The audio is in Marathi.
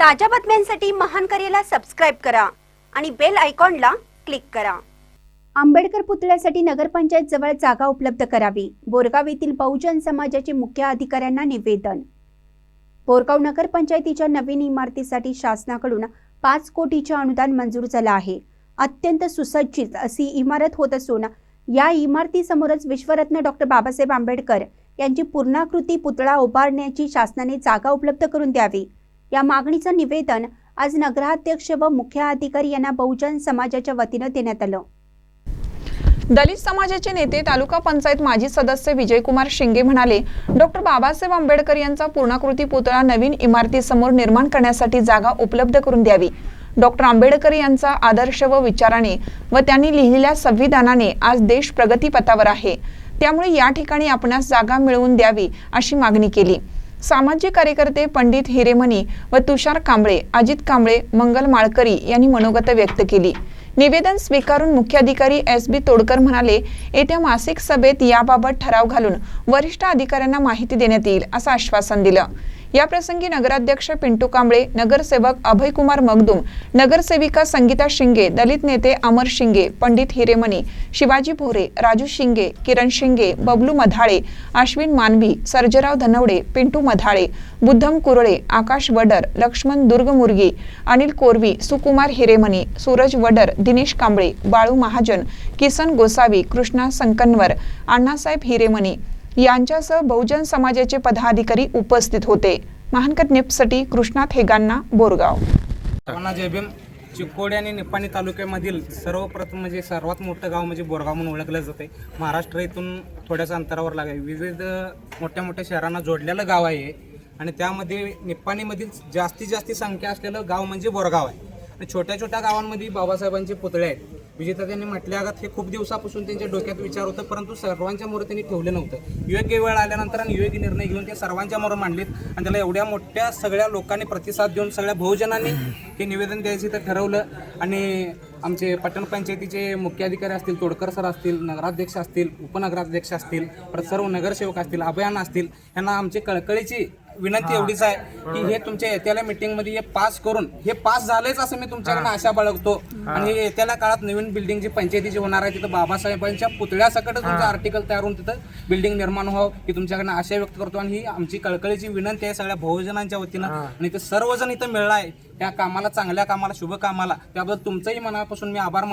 ताज्या बातम्यांसाठी महान करेला सबस्क्राईब करा आणि बेल आयकॉनला क्लिक करा. आंबेडकर पुतळ्यासाठी नगरपंचायत जवळ जागा उपलब्ध करावी बोरगाव येथील बहुजन समाजाचे मुख्य अधिकाऱ्यांना निवेदन. बोरगाव नगरपंचायतीच्या नवीन इमारतीसाठी शासनाकडून पाच कोटीचे अनुदान मंजूर झालं आहे. अत्यंत सुसज्जित अशी इमारत होत असून या इमारतीसमोरच विश्वरत्न डॉक्टर बाबासाहेब आंबेडकर यांची पूर्णाकृती पुतळा उभारण्याची शासनाने जागा उपलब्ध करून द्यावी. या मागणीचं निवेदन आज नगराध्यक्ष व मुख्य अधिकारी यांना बहुजन समाजाच्या वतीनं देण्यात आलं. दलित समाजाचे नेते तालुका पंचायत माजी सदस्य विजयकुमार शिंगे म्हणाले डॉक्टर बाबासाहेब आंबेडकर यांचा पूर्णाकृती पुतळा नवीन इमारतीसमोर निर्माण करण्यासाठी जागा उपलब्ध करून द्यावी. डॉक्टर आंबेडकर यांचा आदर्श व विचाराने व त्यांनी लिहिलेल्या संविधानाने आज देश प्रगतीपथावर आहे. त्यामुळे या ठिकाणी आपणास जागा मिळवून द्यावी अशी मागणी केली. सामाजिक कार्यकर्ते पंडित हिरेमणी व तुषार कांबळे अजित कांबळे मंगल माळकरी यांनी मनोगत व्यक्त केली. निवेदन स्वीकारून मुख्याधिकारी एस बी तोडकर म्हणाले येत्या मासिक सभेत याबाबत ठराव घालून वरिष्ठ अधिकाऱ्यांना माहिती देण्यात येईल असं आश्वासन दिलं. याप्रसंगी नगराध्यक्ष पिंटू कांबळे नगरसेवक अभयकुमार मगदुम नगरसेविका संगीता शिंगे दलित नेते अमर शिंगे पंडित हिरेमणी शिवाजी भोरे राजू शिंगे किरण शिंगे बबलू मधाळे अश्विन मानवी सर्जराव धनवडे पिंटू मधाळे बुद्धम कुरळे आकाश वडर लक्ष्मण दुर्गमुर्गी अनिल कोरवी सुकुमार हिरेमणी सूरज वडर दिनेश कांबळे बाळू महाजन किसन गोसावी कृष्णा संकनवर अण्णासाहेब हिरेमणी यांच्यासह बहुजन समाजाचे पदाधिकारी उपस्थित होते. महानकर निपसाठी कृष्णा हेगांना बोरगाव. जयभीम चिकोडी आणि निपाणी तालुक्यामधील सर्वप्रथम म्हणजे सर्वात मोठं गाव म्हणजे बोरगाव म्हणून ओळखलं जाते. महाराष्ट्र इथून थोड्याच अंतरावर लागेल. विविध मोठ्या मोठ्या शहरांना जोडलेलं गाव आहे आणि त्यामध्ये निप्पाणीमधील जास्तीत जास्त संख्या असलेलं गाव म्हणजे बोरगाव आहे. आणि छोट्या छोट्या गावांमध्ये बाबासाहेबांचे पुतळे आहेत. विजेता त्यांनी आगात हे खूप दिवसापासून त्यांच्या डोक्यात विचार होतं परंतु सर्वांच्या मोर त्यांनी ठेवलं नव्हतं. योग्य वेळ आल्यानंतर आणि योग्य निर्णय घेऊन ते सर्वांच्या मोर मांडलेत आणि त्याला एवढ्या मोठ्या सगळ्या लोकांनी प्रतिसाद देऊन सगळ्या बहुजनांनी हे निवेदन द्यायचं तर ठरवलं. आणि आमचे पटण पंचायतीचे मुख्याधिकारी असतील तोडकर सर असतील नगराध्यक्ष असतील उपनगराध्यक्ष असतील परत सर्व नगरसेवक असतील अभियान असतील यांना आमची कळकळीची विनंती एवढीच आहे की हे तुमच्या येत्याला मीटिंगमध्ये हे पास करून हे पास झालेच असं मी तुमच्याकडनं आशा बाळगतो. आणि हे येत्याला काळात नवीन बिल्डिंग जी पंचायतीची होणार आहे तिथं बाबासाहेबांच्या पुतळ्यासकटच तुमचं आर्टिकल तयार होऊन तिथं बिल्डिंग निर्माण व्हावं ही तुमच्याकडनं आशा व्यक्त करतो. आणि ही आमची कळकळीची विनंती आहे सगळ्या बहुजनांच्या वतीनं. आणि ते सर्वजण इथं मिळलं आहे त्या कामाला चांगल्या कामाला शुभ कामाला त्याबद्दल तुमचंही मनापासून मी आभार मानतो.